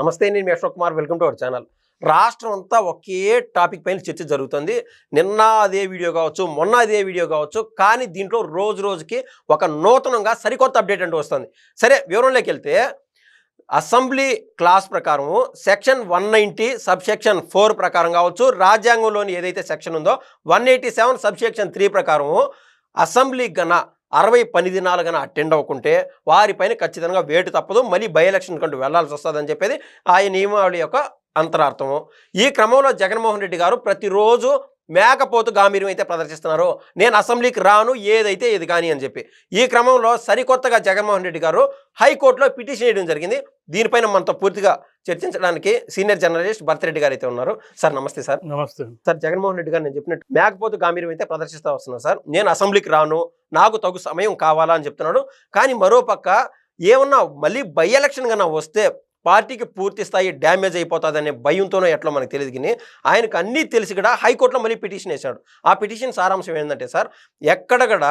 నమస్తే నేను మీ Ashok Kumar. Welcome to our channel. రాష్ట్రం అంతా ఒకే టాపిక్ పైన చర్చ జరుగుతుంది. నిన్న అదే వీడియో కావచ్చు మొన్న అదే వీడియో కావచ్చు కానీ దీంట్లో రోజు రోజుకి ఒక నూతనంగా సరికొత్త అప్డేట్ అంటూ వస్తుంది. సరే వివరంలోకి వెళ్తే అసెంబ్లీ క్లాస్ ప్రకారం section one ninety sub section four ప్రకారం కావచ్చు రాజ్యాంగంలోని ఏదైతే సెక్షన్ ఉందో one eighty seven sub section three ప్రకారం అసెంబ్లీ గణ అరవై పని దినాలు కన్నా అటెండ్ అవ్వకుంటే వారిపైన ఖచ్చితంగా వేటు తప్పదు. మళ్ళీ బై ఎలక్షన్ కంటూ వెళ్ళాల్సి వస్తుందని చెప్పేది ఆ నియమావళి యొక్క అంతరార్థము. ఈ క్రమంలో జగన్మోహన్ రెడ్డి గారు ప్రతిరోజు మేకపోతు గాంభీర్యం అయితే ప్రదర్శిస్తున్నారు. నేను అసెంబ్లీకి రాను ఏదైతే ఇది కానీ అని చెప్పి. ఈ క్రమంలో సరికొత్తగా జగన్మోహన్ రెడ్డి గారు హైకోర్టులో పిటిషన్ వేయడం జరిగింది. దీనిపైన మనతో పూర్తిగా చర్చించడానికి సీనియర్ జర్నలిస్ట్ భరతరెడ్డి గారు అయితే ఉన్నారు. సార్ నమస్తే సార్. నమస్తే సార్ జగన్మోహన్ రెడ్డి గారు నేను చెప్పినట్టు మేకపోతు గాంభీర్యం అయితే ప్రదర్శిస్తూ వస్తున్నాను సార్. నేను అసెంబ్లీకి రాను నాకు తగు సమయం కావాలా అని చెప్తున్నాడు. కానీ మరోపక్క ఏమన్నా మళ్ళీ బై ఎలక్షన్ కన్నా వస్తే పార్టీకి పూర్తి స్థాయి డ్యామేజ్ అయిపోతుంది అనే భయంతోనో ఎట్లా మనకు తెలియదు కానీ ఆయనకు అన్నీ తెలిసి కూడా హైకోర్టులో మళ్ళీ పిటిషన్ వేశాడు. ఆ పిటిషన్ సారాంశం ఏంటంటే సార్ ఎక్కడగడ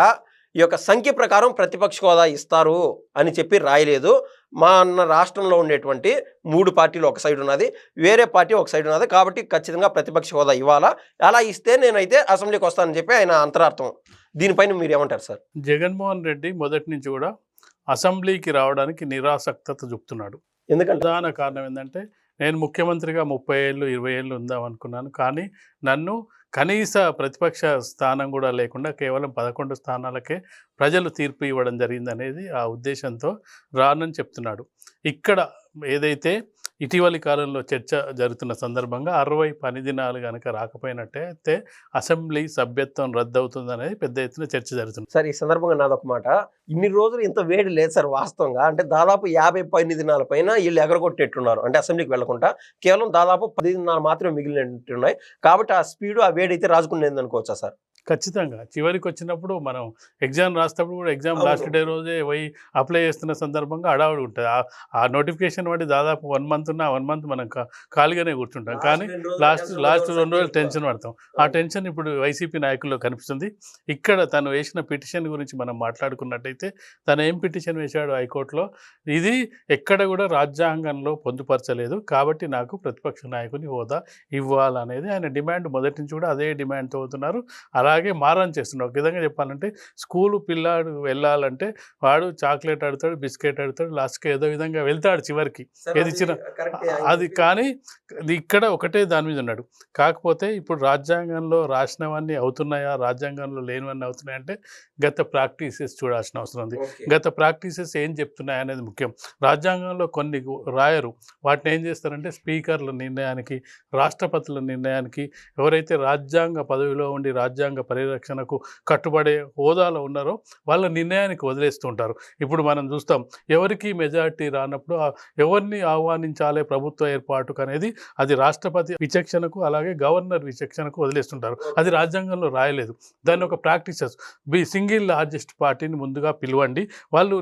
ఈ యొక్క సంఖ్య ప్రకారం ప్రతిపక్ష హోదా ఇస్తారు అని చెప్పి రాయలేదు. మా అన్న రాష్ట్రంలో ఉండేటువంటి మూడు పార్టీలు ఒక సైడ్ ఉన్నది వేరే పార్టీ ఒక సైడ్ ఉన్నది కాబట్టి ఖచ్చితంగా ప్రతిపక్ష హోదా ఇవ్వాలా? అలా ఇస్తే నేనైతే అసెంబ్లీకి వస్తానని చెప్పి ఆయన అంతరార్థం. దీనిపైన మీరు ఏమంటారు సార్? జగన్మోహన్ రెడ్డి మొదటి నుంచి కూడా అసెంబ్లీకి రావడానికి నిరాసక్తత చూపుతున్నాడు. ఎందుకంటే ప్రధాన కారణం ఏంటంటే నేను ముఖ్యమంత్రిగా ముప్పై ఏళ్ళు ఇరవై ఏళ్ళు ఉందాం అనుకున్నాను కానీ నన్ను కనీస ప్రతిపక్ష స్థానం కూడా లేకుండా కేవలం పదకొండు స్థానాలకే ప్రజలు తీర్పు ఇవ్వడం జరిగిందనేది ఆ ఉద్దేశంతో రానని చెప్తున్నాడు. ఇక్కడ ఏదైతే ఇటీవలి కాలంలో చర్చ జరుగుతున్న సందర్భంగా అరవై పని దినాలు కనుక రాకపోయినట్టయితే అసెంబ్లీ సభ్యత్వం రద్దవుతుంది అనేది పెద్ద ఎత్తున చర్చ జరుగుతుంది. సార్ ఈ సందర్భంగా నాదొక మాట. ఇన్ని రోజులు ఇంత వేడి లేదు సార్ వాస్తవంగా. అంటే దాదాపు యాభై పని దినాల పైన వీళ్ళు ఎగరగొట్టేట్టున్నారు. అంటే అసెంబ్లీకి వెళ్ళకుండా కేవలం దాదాపు పది దినాలు మాత్రమే మిగిలినట్టున్నాయి. కాబట్టి ఆ స్పీడు ఆ వేడి అయితే రాజుకునేది అనుకోవచ్చా సార్? ఖచ్చితంగా. చివరికి వచ్చినప్పుడు మనం ఎగ్జామ్ రాసేటప్పుడు కూడా ఎగ్జామ్. లాస్ట్ డే రోజే పోయి అప్లై చేస్తున్న సందర్భంగా అడావుడు ఉంటుంది. ఆ- నోటిఫికేషన్ పడి దాదాపు వన్ మంత్ ఉన్న వన్ మంత్ మనం ఖాళీగానే కూర్చుంటాం. కానీ లాస్ట్ లాస్ట్ రెండు రోజులు టెన్షన్ పడతాం. ఆ టెన్షన్ ఇప్పుడు వైసీపీ నాయకుల్లో కనిపిస్తుంది. ఇక్కడ తను వేసిన పిటిషన్ గురించి మనం మాట్లాడుకున్నట్టయితే తను ఏం పిటిషన్ వేశాడు హైకోర్టులో? ఇది ఎక్కడ కూడా రాజ్యాంగంలో పొందుపరచలేదు. కాబట్టి నాకు ప్రతిపక్ష నాయకుని హోదా ఇవ్వాలనేది ఆయన డిమాండ్. మొదటి నుంచి కూడా అదే డిమాండ్తో అవుతున్నారు. అలాగే మారం చేస్తున్నారు ఒక విధంగా చెప్పాలంటే స్కూలు పిల్లాడు వెళ్ళాలంటే వాడు చాక్లెట్ ఆడతాడు బిస్కెట్ ఆడతాడు లాస్ట్కి ఏదో విధంగా వెళ్తాడు చివరికి. ఏది ఇచ్చినా అది కానీ ఇక్కడ ఒకటే దాని మీద ఉన్నాడు. కాకపోతే ఇప్పుడు రాజ్యాంగంలో రాసినవన్నీ అవుతున్నాయా? రాజ్యాంగంలో లేనివన్నీ అవుతున్నాయా? అంటే గత ప్రాక్టీసెస్ చూడాల్సిన అవసరం ఉంది. గత ప్రాక్టీసెస్ ఏం చెప్తున్నాయి అనేది ముఖ్యం. రాజ్యాంగంలో కొన్ని రాయరు. వాటిని ఏం చేస్తారంటే స్పీకర్ల నిర్ణయానికి రాష్ట్రపతుల నిర్ణయానికి ఎవరైతే రాజ్యాంగ పదవిలో ఉండి రాజ్యాంగ పరిరక్షణకు కట్టుబడే హోదాలో ఉన్నారో వాళ్ళ నిర్ణయానికి వదిలేస్తుంటారు ఇప్పుడు మనం చూస్తాం ఎవరికి మెజారిటీ రానప్పుడు ఎవరిని ఆహ్వానించాలి ప్రభుత్వ ఏర్పాటుకు అనేది అది రాష్ట్రపతి విచక్షణకు అలాగే గవర్నర్ విచక్షణకు వదిలేస్తుంటారు. అది రాజ్యాంగంలో రాయలేదు. దాన్ని ఒక ప్రాక్టీసెస్ బి సింగిల్ లార్జెస్ట్ పార్టీని ముందుగా పిలవండి వాళ్ళు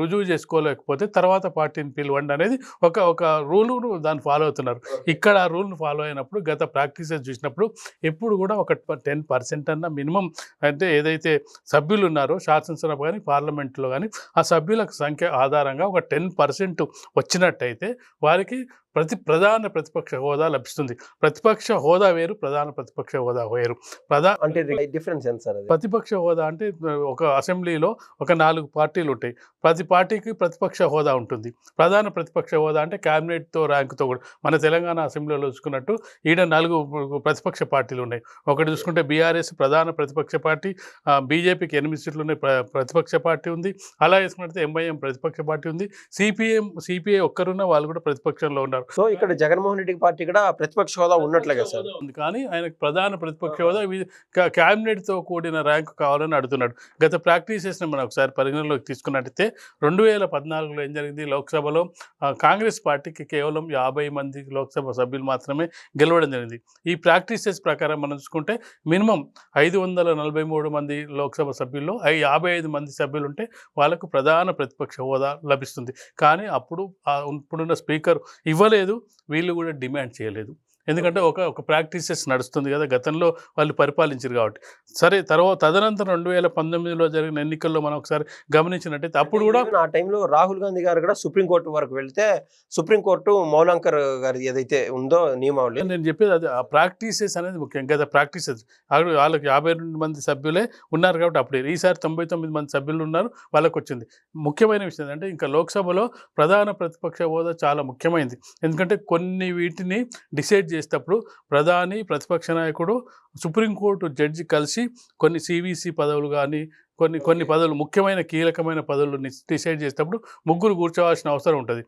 రుజువు చేసుకోలేకపోతే తర్వాత పార్టీని పిలవండి అనేది ఒక ఒక రూలును దాన్ని ఫాలో అవుతున్నారు. ఇక్కడ ఆ రూల్ను ఫాలో అయినప్పుడు గత ప్రాక్టీసెస్ చూసినప్పుడు ఎప్పుడు కూడా ఒక టెన్ పర్సెంట్ అన్న మినిమం అంటే ఏదైతే సభ్యులు ఉన్నారో శాసనసభ కానీ పార్లమెంట్లో కానీ ఆ సభ్యుల సంఖ్య ఆధారంగా ఒక టెన్ పర్సెంట్ వచ్చినట్టయితే వారికి ప్రతి ప్రధాన ప్రతిపక్ష హోదా లభిస్తుంది. ప్రతిపక్ష హోదా వేరు ప్రధాన ప్రతిపక్ష హోదా వేరు. ప్రధా అంటే డిఫరెన్స్ ఎంత సార్ ప్రతిపక్ష హోదా అంటే ఒక అసెంబ్లీలో ఒక నాలుగు పార్టీలు ఉంటాయి. ప్రతి పార్టీకి ప్రతిపక్ష హోదా ఉంటుంది. ప్రధాన ప్రతిపక్ష హోదా అంటే క్యాబినెట్తో ర్యాంకుతో కూడా. మన తెలంగాణ అసెంబ్లీలో చూసుకున్నట్టు ఈడ నాలుగు ప్రతిపక్ష పార్టీలు ఉన్నాయి. ఒకటి చూసుకుంటే బీఆర్ఎస్ ప్రధాన ప్రతిపక్ష పార్టీ బీజేపీకి ఎనిమిది సీట్లు ఉన్నాయి ప్ర- ప్రతిపక్ష పార్టీ ఉంది. అలా వేసుకున్నట్టు ఎంఐఎం ప్రతిపక్ష పార్టీ ఉంది. సిపిఎం సిపిఐ ఒక్కరున్న వాళ్ళు కూడా ప్రతిపక్షంలో ఉన్నారు. సో ఇక్కడ జగన్మోహన్ రెడ్డి పార్టీ కూడా ప్రతిపక్ష హోదా ఉన్నట్లుగా సార్. హోదా ఉంది. కానీ ఆయనకు ప్రధాన ప్రతిపక్ష హోదా వి- కా- క్యాబినెట్తో కూడిన ర్యాంకు కావాలని అడుగుతున్నాడు. గత ప్రాక్టీసెస్ని మనం ఒకసారి పరిగణలోకి తీసుకున్నట్టయితే రెండు వేల పద్నాలుగులో ఏం జరిగింది? లోక్సభలో కాంగ్రెస్ పార్టీకి కేవలం యాభై మంది లోక్సభ సభ్యులు మాత్రమే గెలవడం జరిగింది. ఈ ప్రాక్టీసెస్ ప్రకారం మనం చూసుకుంటే మినిమం ఐదు వందల నలభై మూడు మంది లోక్సభ సభ్యుల్లో ఐ- యాభై ఐదు మంది సభ్యులు ఉంటే వాళ్ళకు ప్రధాన ప్రతిపక్ష హోదా లభిస్తుంది. కానీ అప్పుడు ఇప్పుడున్న స్పీకర్ ఇవ్వలేదు. వీళ్ళు కూడా డిమాండ్ చేయలేదు. ఎందుకంటే ఒక ఒక ప్రాక్టీసెస్ నడుస్తుంది కదా గతంలో వాళ్ళు పరిపాలించారు కాబట్టి. సరే తర్వాత తదనంతరం రెండు వేల పంతొమ్మిదిలో జరిగిన ఎన్నికల్లో మనం ఒకసారి గమనించినట్టయితే అప్పుడు కూడా ఆ టైంలో రాహుల్ గాంధీ గారు కూడా సుప్రీంకోర్టు వరకు వెళ్తే సుప్రీంకోర్టు మౌలాంకర్ గారి ఏదైతే ఉందో నియమావళి నేను చెప్పేది అది ఆ ప్రాక్టీసెస్ అనేది ముఖ్యం కదా ప్రాక్టీసెస్. వాళ్ళకి యాభై రెండు మంది సభ్యులే ఉన్నారు కాబట్టి అప్పుడు. ఈసారి తొంభై తొమ్మిది మంది సభ్యులు ఉన్నారు వాళ్ళకి వచ్చింది ముఖ్యమైన విషయం ఏంటంటే ఇంకా లోక్సభలో ప్రధాన ప్రతిపక్ష హోదా చాలా ముఖ్యమైనది ఎందుకంటే కొన్ని వీటిని డిసైడ్ చేసేటప్పుడు ప్రధాని ప్రతిపక్ష నాయకుడు సుప్రీంకోర్టు జడ్జి కలిసి కొన్ని సివిసి పదవులు కానీ కొన్ని కొన్ని పదవులు ముఖ్యమైన కీలకమైన పదవులు డిసైడ్ చేసేటప్పుడు ముగ్గురు కూర్చోవాల్సిన అవసరం ఉంటుంది.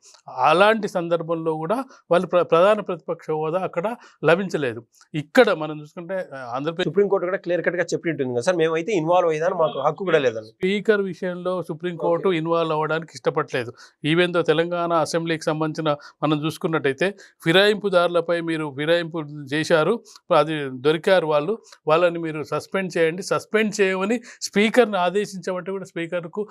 అలాంటి సందర్భంలో కూడా వాళ్ళు ప్ర ప్రధాన ప్రతిపక్ష హోదా అక్కడ లభించలేదు. ఇక్కడ మనం చూసుకుంటే ఆంధ్రప్రదేశ్ సుప్రీంకోర్టు కూడా క్లియర్ కట్గా చెప్పి ఉంటుంది కదా సార్ మేమైతే ఇన్వాల్వ్ అయ్యేదని మాకు హక్కు కూడా లేదండి. స్పీకర్ విషయంలో సుప్రీంకోర్టు ఇన్వాల్వ్ అవ్వడానికి ఇష్టపడలేదు. ఈవెన్ దో తెలంగాణ అసెంబ్లీకి సంబంధించిన మనం చూసుకున్నట్టయితే ఫిరాయింపుదారులపై మీరు ఫిరాయింపు చేశారు అది దొరికారు వాళ్ళు వాళ్ళని మీరు సస్పెండ్ చేయండి సస్పెండ్ చేయమని స్పీకర్ని ఆదేశించమంటే కూడా స్పీకర్కు.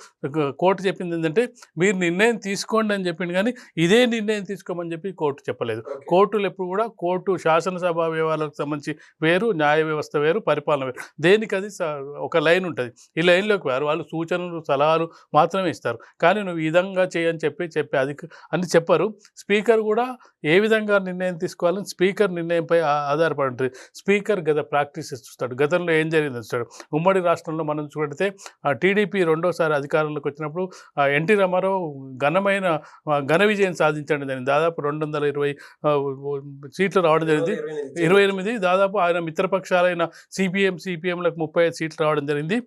కోర్టు చెప్పింది ఏంటంటే మీరు నిర్ణయం తీసుకోండి అని చెప్పింది కానీ ఇదే నిర్ణయం తీసుకోమని చెప్పి కోర్టు చెప్పలేదు. కోర్టులు ఎప్పుడు కూడా కోర్టు శాసనసభ వ్యవహారాలకు సంబంధించి వేరు న్యాయ వ్యవస్థ వేరు పరిపాలన వేరు. దేనికి అది ఒక లైన్ ఉంటుంది. ఈ లైన్లోకి వారు వాళ్ళు సూచనలు సలహాలు మాత్రమే ఇస్తారు. కానీ నువ్వు ఈ విధంగా చేయని చెప్పి చెప్పి అది అని చెప్పరు. స్పీకర్ కూడా ఏ విధంగా నిర్ణయం తీసుకోవాలని స్పీకర్ నిర్ణయంపై ఆధారపడి ఉంటుంది. స్పీకర్ గత ప్రాక్టీసెస్ చూస్తాడు. గతంలో ఏం జరిగింది చూస్తాడు. ఉమ్మడి రాష్ట్రంలో మనం చూడితే టీడీపీ రెండోసారి అధికారంలోకి వచ్చినప్పుడు ఎన్టీ రామారావు ఘనమైన ఘన విజయం సాధించడం. దాన్ని దాదాపు రెండు వందల ఇరవై సీట్లు రావడం జరిగింది. ఇరవై ఎనిమిది దాదాపు ఆయన మిత్రపక్షాలైన సిపిఎం సిపిఎంలకు ముప్పై ఐదు సీట్లు రావడం జరిగింది.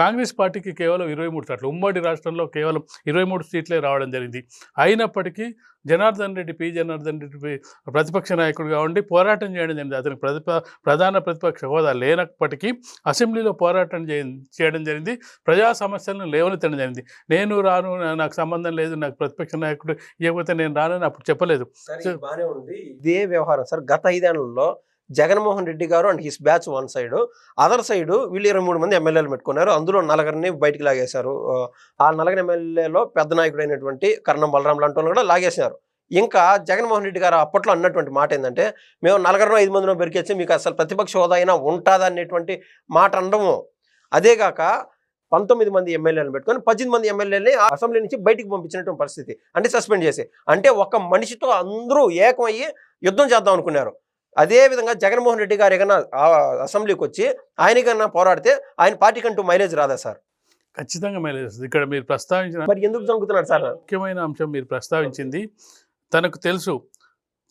కాంగ్రెస్ పార్టీకి కేవలం ఇరవై మూడు సీట్లు ఉమ్మడి రాష్ట్రంలో కేవలం ఇరవై మూడు సీట్లే రావడం జరిగింది. అయినప్పటికీ జనార్దన్ రెడ్డి పి. జనార్దన్ రెడ్డి ప్రతిపక్ష నాయకుడిగా ఉండి పోరాటం చేయడం జరిగింది. అతనికి ప్రతిప ప్రధాన ప్రతిపక్ష హోదా లేనప్పటికీ అసెంబ్లీలో పోరాటం చేయ చేయడం జరిగింది. ప్రజా సమస్యలను లేవనెత్తడం జరిగింది. నేను రాను నాకు సంబంధం లేదు నాకు ప్రతిపక్ష నాయకుడు ఇవ్వకపోతే నేను రానని అప్పుడు చెప్పలేదు. ఇదే వ్యవహారం. సార్ గత ఐదేళ్ళలో జగన్మోహన్ రెడ్డి గారు and his batch one side. Other side వీళ్ళు ఇరవై మూడు మంది ఎమ్మెల్యేలు పెట్టుకున్నారు. అందులో నలగరిని బయటికి లాగేశారు. ఆ, నలగరి ఎమ్మెల్యేలో పెద్ద నాయకుడైనటువంటి కర్ణం బలరాం లాంటి వాళ్ళు కూడా లాగేసినారు. ఇంకా జగన్మోహన్ రెడ్డి గారు అప్పట్లో అన్నటువంటి మాట ఏంటంటే మేము నలుగురు ఐదు మందిలో బెరికేస్తే మీకు అసలు ప్రతిపక్ష హోదా అయినా ఉంటుందా అనేటువంటి మాట అనడము. అదేగాక పంతొమ్మిది మంది ఎమ్మెల్యేలను పెట్టుకొని పద్దెనిమిది మంది ఎమ్మెల్యేలని అసెంబ్లీ నుంచి బయటికి పంపించినటువంటి పరిస్థితి. అంటే సస్పెండ్ చేసి. అంటే ఒక మనిషితో అందరూ ఏకమయ్యి యుద్ధం చేద్దాం అనుకున్నారు. అదే విధంగా జగన్మోహన్ రెడ్డి గారు ఏదైనా అసెంబ్లీకి వచ్చి ఆయన కన్నా పోరాడితే ఆయన పార్టీ కంటూ మైలేజ్ రాదా సార్? ఖచ్చితంగా మేలు చేస్తుంది ఇక్కడ మీరు ప్రస్తావించిన మరి ఎందుకు జంకుతున్నాడు సార్? ముఖ్యమైన అంశం మీరు ప్రస్తావించింది. తనకు తెలుసు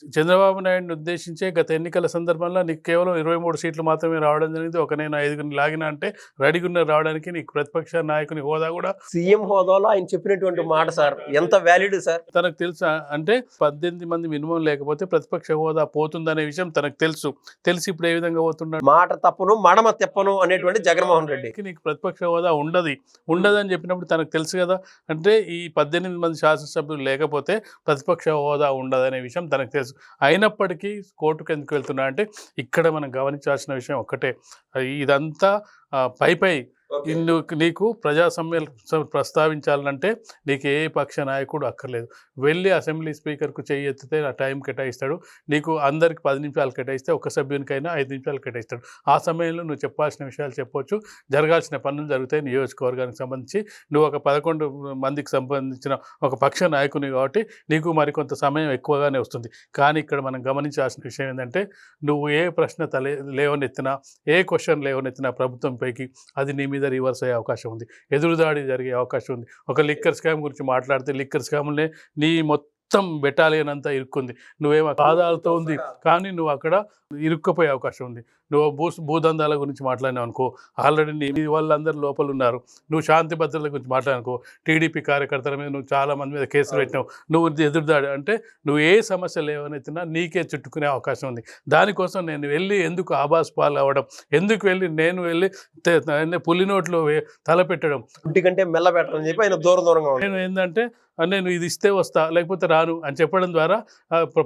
చంద్రబాబు నాయుడిని ఉద్దేశించే గత ఎన్నికల సందర్భంలో నీకు కేవలం ఇరవై మూడు సీట్లు మాత్రమే రావడం జరిగింది. ఒక నేను ఐదుగురిని లాగిన అంటే రెడీగా రావడానికి నీకు ప్రతిపక్ష నాయకుని హోదా కూడా సీఎం హోదాలో ఆయన చెప్పినటువంటి మాట సార్. ఎంత వ్యాలిడ్ సార్? తనకు తెలుసు. అంటే పద్దెనిమిది మంది మినిమం లేకపోతే ప్రతిపక్ష హోదా పోతుందనే విషయం తనకు తెలుసు. తెలిసి ఇప్పుడు ఏ విధంగా పోతున్నాడు? మాట తప్పను మడమ తెప్పను అనేటువంటి జగన్మోహన్ రెడ్డి. నీకు ప్రతిపక్ష హోదా ఉండదు. ఉండదని చెప్పినప్పుడు తనకు తెలుసు కదా. అంటే ఈ పద్దెనిమిది మంది శాసనసభ్యులు లేకపోతే ప్రతిపక్ష హోదా ఉండదనే విషయం తనకు తెలుసు. అయినప్పటికీ కోర్టుకు ఎందుకు వెళ్తున్నా అంటే ఇక్కడ మనం గమనించాల్సిన విషయం ఒక్కటే. ఇదంతా పై పై ఇల్లు నీకు ప్రజాసమ్మె ప్రస్తావించాలంటే నీకు ఏ పక్ష నాయకుడు అక్కర్లేదు. వెళ్ళి అసెంబ్లీ స్పీకర్కు చేయి ఎత్తితే ఆ టైం కేటాయిస్తాడు. నీకు అందరికి పది నిమిషాలు కేటాయిస్తే ఒక సభ్యునికైనా ఐదు నిమిషాలు కేటాయిస్తాడు. ఆ సమయంలో నువ్వు చెప్పాల్సిన విషయాలు చెప్పొచ్చు. జరగాల్సిన పనులు జరుగుతాయి నియోజకవర్గానికి సంబంధించి. నువ్వు ఒక పదకొండు మందికి సంబంధించిన ఒక పక్ష నాయకుని కాబట్టి నీకు మరికొంత సమయం ఎక్కువగానే వస్తుంది. కానీ ఇక్కడ మనం గమనించాల్సిన విషయం ఏంటంటే నువ్వు ఏ ప్రశ్న తలే లేవనెత్తినా ఏ క్వశ్చన్ లేవనెత్తినా ప్రభుత్వంపైకి అది నీ మీద రివర్స్ అయ్యే అవకాశం ఉంది. ఎదురుదాడి జరిగే అవకాశం ఉంది. ఒక లిక్కర్ స్కామ్ గురించి మాట్లాడితే లిక్కర్ స్కామ్లే నీ మొత్తం బెటాలియన్ అంతా ఇరుక్కుంది. నువ్వేమో ఆదాలతో ఉంది కానీ నువ్వు అక్కడ ఇరుక్కుపోయే అవకాశం ఉంది. నువ్వు భూ భూదందాల గురించి మాట్లాడినావు అనుకో ఆల్రెడీ నీ వాళ్ళందరూ లోపల ఉన్నారు. నువ్వు శాంతి భద్రతల గురించి మాట్లాడనుకో టీడీపీ కార్యకర్తల మీద నువ్వు చాలా మంది మీద కేసులు పెట్టినావు. నువ్వు ఎదురుదాడి అంటే నువ్వు ఏ సమస్య లేవనెత్తినా నీకే చుట్టుకునే అవకాశం ఉంది. దానికోసం నేను వెళ్ళి ఎందుకు ఆబాస్ పాలు అవ్వడం ఎందుకు వెళ్ళి నేను వెళ్ళి పులి నోట్లో వే- తల పెట్టడం ఇంటి కంటే మెల్ల పెట్టాలని చెప్పి ఆయన దూరం దూరంగా నేను ఏంటంటే నేను ఇది ఇస్తే వస్తా లేకపోతే రాను అని చెప్పడం ద్వారా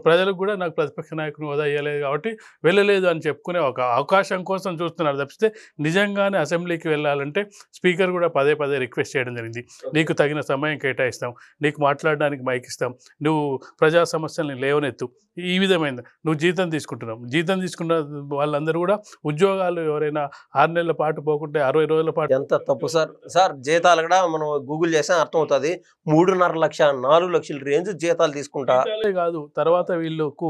ప్రజలకు కూడా నాకు ప్రతిపక్ష నాయకుని హోదా ఇవ్వలేదు కాబట్టి వెళ్ళలేదు అని చెప్పుకునే ఒక అవకాశం కోసం చూస్తున్నారు. తప్పితే నిజంగానే అసెంబ్లీకి వెళ్ళాలంటే స్పీకర్ కూడా పదే పదే రిక్వెస్ట్ చేయడం జరిగింది. నీకు తగిన సమయం కేటాయిస్తాం నీకు మాట్లాడడానికి మైక్ ఇస్తాం నువ్వు ప్రజా సమస్యల్ని లేవనెత్తు. ఈ విధమైన నువ్వు జీతం తీసుకుంటున్నావు. జీతం తీసుకున్న వాళ్ళందరూ కూడా ఉద్యోగాలు ఎవరైనా ఆరు నెలల పాటు పోకుంటే అరవై రోజుల పాటు ఎంత తప్పు సార్? సార్ జీతాలు కూడా మనం గూగుల్ చేసాం అర్థమవుతుంది. మూడున్నర లక్ష నాలుగు లక్షల రేంజ్ జీతాలు తీసుకుంటా కాదు. తర్వాత వీళ్ళకు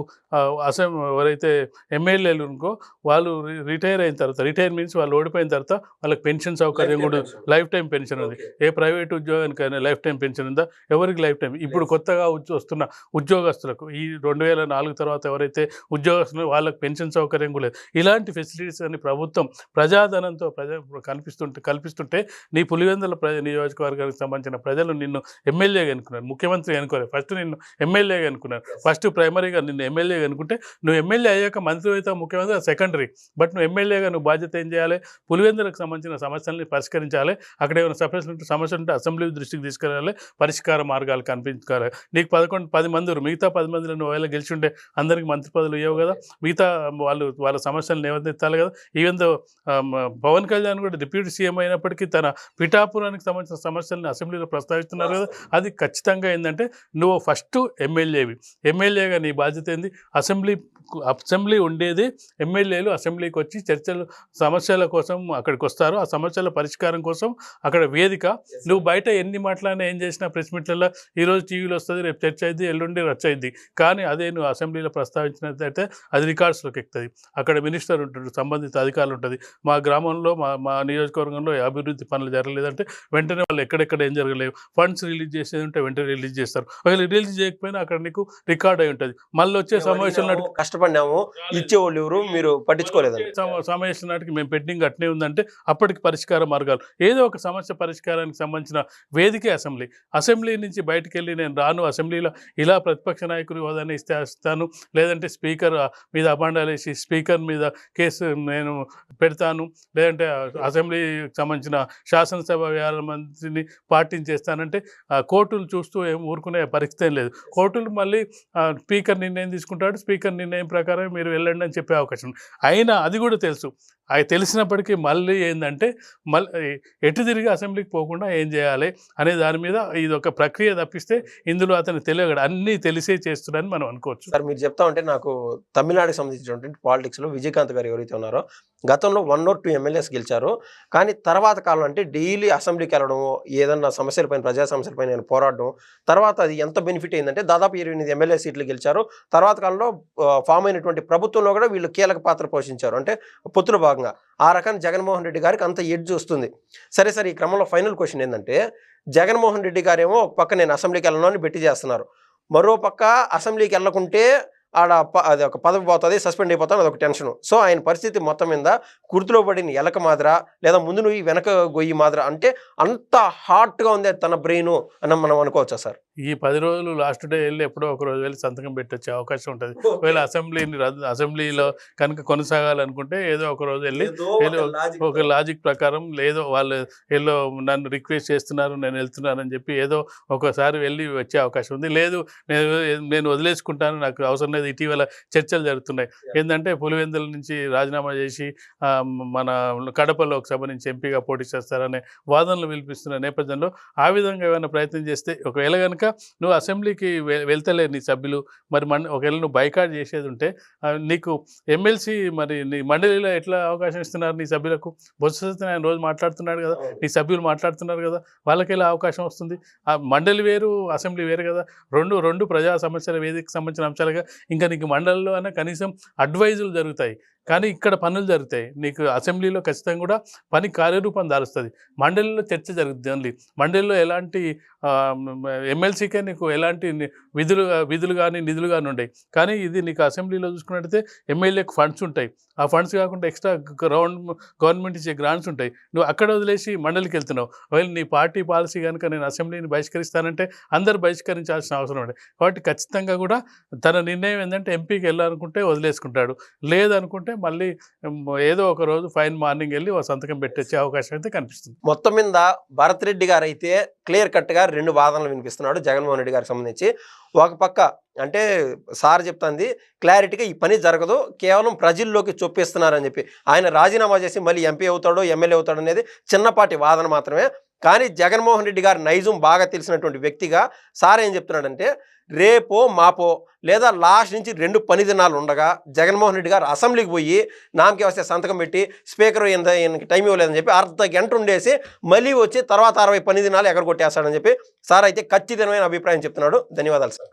అసెం ఎవరైతే ఎమ్మెల్యేలు అనుకో వాళ్ళు రిటైర్ అయిన తర్వాత రిటైర్ మీన్స్ వాళ్ళు ఓడిపోయిన తర్వాత వాళ్ళకి పెన్షన్ సౌకర్యం కూడా లైఫ్ టైం పెన్షన్ ఉంది. ఏ ప్రైవేట్ ఉద్యోగానికైనా లైఫ్ టైం పెన్షన్ ఉందా? ఎవరికి లైఫ్ టైం? ఇప్పుడు కొత్తగా వస్తున్న ఉద్యోగస్తులకు ఈ రెండు వేల నాలుగు తర్వాత ఎవరైతే ఉద్యోగస్తులు వాళ్ళకి పెన్షన్ సౌకర్యం కూడా లేదు. ఇలాంటి ఫెసిలిటీస్ అని ప్రభుత్వం ప్రజాధనంతో ప్రజ కల్పిస్తుంటే కల్పిస్తుంటే నీ పులివెందుల ప్రజ నియోజకవర్గానికి సంబంధించిన ప్రజలు నిన్ను ఎమ్మెల్యేగా అనుకున్నారు ముఖ్యమంత్రి అనుకోలేదు. ఫస్ట్ నిన్ను ఎమ్మెల్యేగా అనుకున్నారు ఫస్ట్ ప్రైమరీగా నిన్ను ఎమ్మెల్యేగా అనుకుంటే నువ్వు ఎమ్మెల్యే అయ్యాక మంత్రి అయితే ముఖ్యమంత్రి సెకండరీ బట్ నువ్వు ఎమ్మెల్యేగా నువ్వు బాధ్యత ఏం చేయాలి? పులివెందులకు సంబంధించిన సమస్యల్ని పరిష్కరించాలి. అక్కడ ఏమైనా సమస్యలు ఉంటే సమస్య ఉంటే అసెంబ్లీ దృష్టికి తీసుకెళ్ళాలి. పరిష్కార మార్గాలు కనిపించాలి. నీకు పదకొండు పది మంది మిగతా పది మందిలో నువ్వు ఒకవేళ గెలిచి ఉంటే అందరికి మంత్రి పదవులు ఇవ్వవు కదా. మిగతా వాళ్ళు వాళ్ళ సమస్యలను నివెత్తాలి కదా. Even though um, Pawan Kalyan కూడా డిప్యూటీ సీఎం అయినప్పటికీ తన పిఠాపురానికి సంబంధించిన సమస్యలను అసెంబ్లీలో ప్రస్తావిస్తున్నారు కదా. అది ఖచ్చితంగా ఏంటంటే నువ్వు ఫస్ట్ ఎమ్మెల్యేవి. ఎమ్మెల్యేగా నీ బాధ్యత ఏంది? అసెంబ్లీ అసెంబ్లీ ఉండేది ఎమ్మెల్యేలు అసెంబ్లీకి వచ్చి చర్చలు సమస్యల కోసం అక్కడికి వస్తారు. ఆ సమస్యల పరిష్కారం కోసం అక్కడ వేదిక. నువ్వు బయట ఎన్ని మాట్లాడినా ఏం చేసినా ప్రెస్ మీట్లలో ఈరోజు టీవీలో వస్తుంది రేపు చర్చ అయింది ఎల్లుండి రచ్చ అయింది. కానీ అదే నువ్వు అసెంబ్లీలో ప్రస్తావించినట్లయితే అది రికార్డ్స్లోకి ఎక్కుతుంది. అక్కడ మినిస్టర్ ఉంటాడు సంబంధిత అధికారులు ఉంటుంది. మా గ్రామంలో మా మా నియోజకవర్గంలో అభివృద్ధి పనులు జరగలేదంటే వెంటనే వాళ్ళు ఎక్కడెక్కడ ఏం జరగలేవు ఫండ్స్ రిలీజ్ చేసేది ఉంటే వెంటనే రిలీజ్ చేస్తారు. ఒకవేళ రిలీజ్ చేయకపోయినా అక్కడ నీకు రికార్డ్ అయి ఉంటుంది. మళ్ళీ వచ్చే సమావేశం నాటికి కష్టపడినాము. ఇచ్చేవాళ్ళు ఎవరు మీరు పట్టించుకోలేదండి. సమ- సమావేశం నాటికి మేము పెండింగ్ అట్నే ఉందంటే అప్పటికి పరిష్కార మార్గాలు. ఏదో ఒక సమస్య పరిష్కారానికి సంబంధించిన వేదికే అసెంబ్లీ. అసెంబ్లీ నుంచి బయటికి వెళ్ళి నేను రాను. అసెంబ్లీలో ఇలా ప్రతిపక్ష నాయకుని హోదాని ఇస్తే ఇస్తాను లేదంటే స్పీకర్ మీద అబాండాలు వేసి స్పీకర్ మీద కేసు నేను పెడతాను. లేదంటే అసెంబ్లీకి సంబంధించిన శాసనసభ వ్యవహారాల మంత్రిని పాటించేస్తానంటే ఆ, కోర్టులు చూస్తూ ఏం ఊరుకునే పరిస్థితి లేదు. కోర్టులు మళ్ళీ స్పీకర్ నిర్ణయం తీసుకుంటాడు స్పీకర్ నిర్ణయం ప్రకారం మీరు వెళ్ళండి అని చెప్పే అవకాశం ఉంది. అయినా అది కూడా తెలుసు. అది తెలిసినప్పటికీ మళ్ళీ ఏంటంటే మళ్ళీ ఎటు తిరిగి అసెంబ్లీకి పోకుండా ఏం చేయాలి అనే దాని మీద ఇది ఒక ప్రక్రియ తప్పిస్తే ఇందులో అతను తెలియగడు అన్నీ తెలిసే చేస్తున్నారని మనం అనుకోవచ్చు. సార్ మీరు చెప్తా ఉంటే నాకు తమిళనాడుకి సంబంధించినటువంటి పాలిటిక్స్లో విజయకాంత్ గారు ఎవరైతే ఉన్నారో గతంలో వన్ ఆర్ టూ ఎమ్మెల్యేస్ గెలిచారు. కానీ తర్వాత కాలం అంటే డైలీ అసెంబ్లీకి వెళ్ళడం ఏదన్నా సమస్యలపైన ప్రజా సమస్యలపైన నేను మాట్లాడడం తర్వాత అది ఎంత బెనిఫిట్ అయిందంటే దాదాపు ఇరవై ఎనిమిది ఎమ్మెల్యే సీట్లు గెలిచారు. తర్వాత కాలంలో ఫామ్ అయినటువంటి ప్రభుత్వంలో కూడా వీళ్ళు కీలక పాత్ర పోషించారు. అంటే పొత్తుల భాగంగా. ఆ రకాన్ని జగన్మోహన్ రెడ్డి గారికి అంత ఎడ్జ్ వస్తుంది. సరే సరే ఈ క్రమంలో ఫైనల్ క్వశ్చన్ ఏంటంటే జగన్మోహన్ రెడ్డి గారేమో ఒక పక్క నేను అసెంబ్లీకి వెళ్ళను అని బెట్టి చేస్తున్నారు. మరో పక్క అసెంబ్లీకి వెళ్ళకుంటే ఆడ అది ఒక పదవి పోతుంది సస్పెండ్ అయిపోతాను అదొక టెన్షన్. సో ఆయన పరిస్థితి మొత్తం మీద కుర్తులో పడిన ఎలక మాదిర లేదా ముందు నువ్వు వెనక గొయ్యి మాదిర అంటే అంత హార్ట్గా ఉంది తన బ్రెయిన్ అని మనం అనుకోవచ్చా సార్? ఈ పది రోజులు లాస్ట్ డే వెళ్ళి ఎప్పుడో ఒక రోజు వెళ్ళి సంతకం పెట్టొచ్చే అవకాశం ఉంటుంది. ఒకవేళ అసెంబ్లీని రద్దు అసెంబ్లీలో కనుక కొనసాగాలనుకుంటే ఏదో ఒక రోజు వెళ్ళి ఏదో ఒక లాజిక్ ప్రకారం లేదో వాళ్ళు ఏదో నన్ను రిక్వెస్ట్ చేస్తున్నారు నేను వెళ్తున్నానని చెప్పి ఏదో ఒకసారి వెళ్ళి వచ్చే అవకాశం ఉంది. లేదు నేను నేను వదిలేసుకుంటాను నాకు అవసరం లేదు ఇటీవల చర్చలు జరుగుతున్నాయి. ఏంటంటే పులివెందుల నుంచి రాజీనామా చేసి మన కడప లోక్సభ నుంచి ఎంపీగా పోటీ చేస్తారనే వాదనలు వినిపిస్తున్న నేపథ్యంలో ఆ విధంగా ఏమైనా ప్రయత్నం చేస్తే ఒకవేళ కనుక నువ్వు అసెంబ్లీకి వెళ్తలే నీ సభ్యులు మరి మన ఒకవేళ నువ్వు బైకాట్ చేసేది ఉంటే నీకు ఎమ్మెల్సీ మరి నీ మండలిలో ఎట్లా అవకాశం ఇస్తున్నారు నీ సభ్యులకు? బొత్స సత్యనారాయణ రోజు మాట్లాడుతున్నాడు కదా నీ సభ్యులు మాట్లాడుతున్నారు కదా వాళ్ళకి ఎలా అవకాశం వస్తుంది? ఆ మండలి వేరు అసెంబ్లీ వేరు కదా. రెండు రెండు ప్రజా సమస్యల వేదికకి సంబంధించిన అంశాలుగా ఇంకా నీకు మండలంలో అయినా కనీసం అడ్వైజులు జరుగుతాయి. కానీ ఇక్కడ పనులు జరుగుతాయి. నీకు అసెంబ్లీలో ఖచ్చితంగా కూడా పని కార్యరూపం దాలుస్తుంది మండలిలో చర్చ జరుగుతుంది ఓన్లీ మండలిలో ఎలాంటి ఎమ్మెల్సీకే నీకు ఎలాంటి ని- విధులు విధులు కానీ నిధులు కానీ ఉండవు కానీ ఇది నీకు అసెంబ్లీలో చూసుకున్నట్టయితే ఎమ్మెల్యేకి ఫండ్స్ ఉంటాయి. ఆ ఫండ్స్ కాకుండా ఎక్స్ట్రా గ్రౌండ్ గవర్నమెంట్ ఇచ్చే గ్రాంట్స్ ఉంటాయి. నువ్వు అక్కడ వదిలేసి మండలికి వెళ్తున్నావు. ఒకవేళ నీ పార్టీ పాలసీ కనుక నేను అసెంబ్లీని బహిష్కరిస్తానంటే అందరు బహిష్కరించాల్సిన అవసరం ఉండదు. కాబట్టి ఖచ్చితంగా కూడా తన నిర్ణయం ఏంటంటే ఎంపీకి వెళ్ళాలనుకుంటే వదిలేసుకుంటాడు. లేదనుకుంటే మళ్ళీ ఏదో ఒక రోజు ఫైన్ మార్నింగ్ వెళ్ళి ఒక సంతకం పెట్టొచ్చే అవకాశం అయితే కనిపిస్తుంది. మొత్తం మీద భరత్ రెడ్డి గారు అయితే క్లియర్ కట్గా రెండు వాదనలు వినిపిస్తున్నాడు జగన్మోహన్ రెడ్డి గారికి సంబంధించి. ఒక పక్క అంటే సార్ చెప్తుంది క్లారిటీగా ఈ పని జరగదు కేవలం ప్రజల్లోకి చొప్పిస్తున్నారని చెప్పి. ఆయన రాజీనామా చేసి మళ్ళీ ఎంపీ అవుతాడో ఎమ్మెల్యే అవుతాడో అనేది చిన్నపాటి వాదన మాత్రమే. కానీ జగన్మోహన్ రెడ్డి గారి నైజం బాగా తెలిసినటువంటి వ్యక్తిగా సార్ ఏం చెప్తున్నాడంటే రేపో మాపో లేదా లాస్ట్ నుంచి రెండు పని దినాలు ఉండగా జగన్మోహన్ రెడ్డి గారు అసెంబ్లీకి పోయి నామకి వస్తే సంతకం పెట్టి స్పీకర్ ఈయన- ఈయనకి టైం ఇవ్వలేదని చెప్పి అర్ధ గంట ఉండేసి మళ్ళీ వచ్చి తర్వాత అరవై పని దినాలు ఎగరగొట్టేస్తాడని చెప్పి సార్ అయితే ఖచ్చితమైన అభిప్రాయం చెప్తున్నాడు. ధన్యవాదాలు సార్.